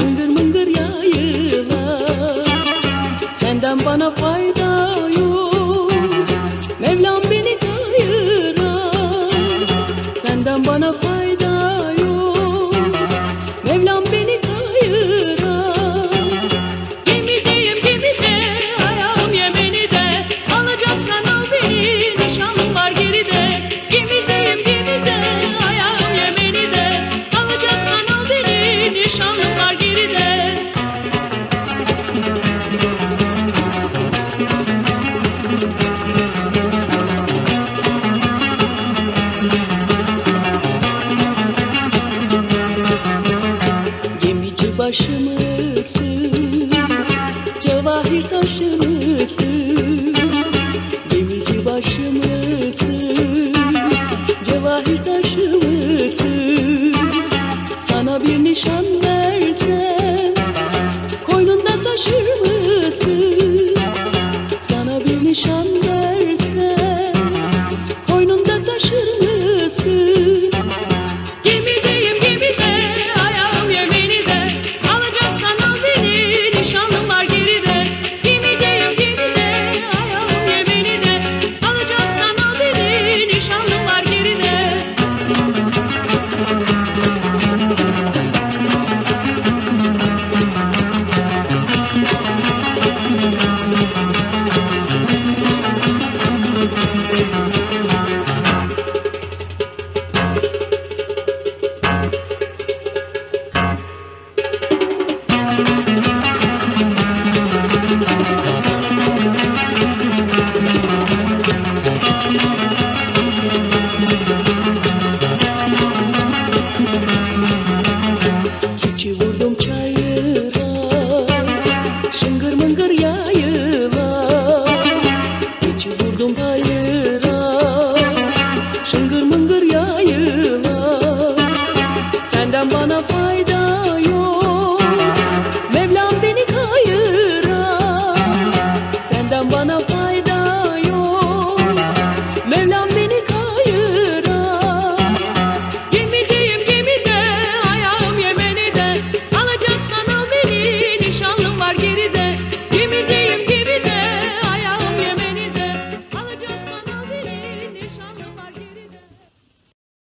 Şimdi Gemici başımısın Cevahir taşımısın Gemici başımısın Cevahir taşımısın Sana bir nişan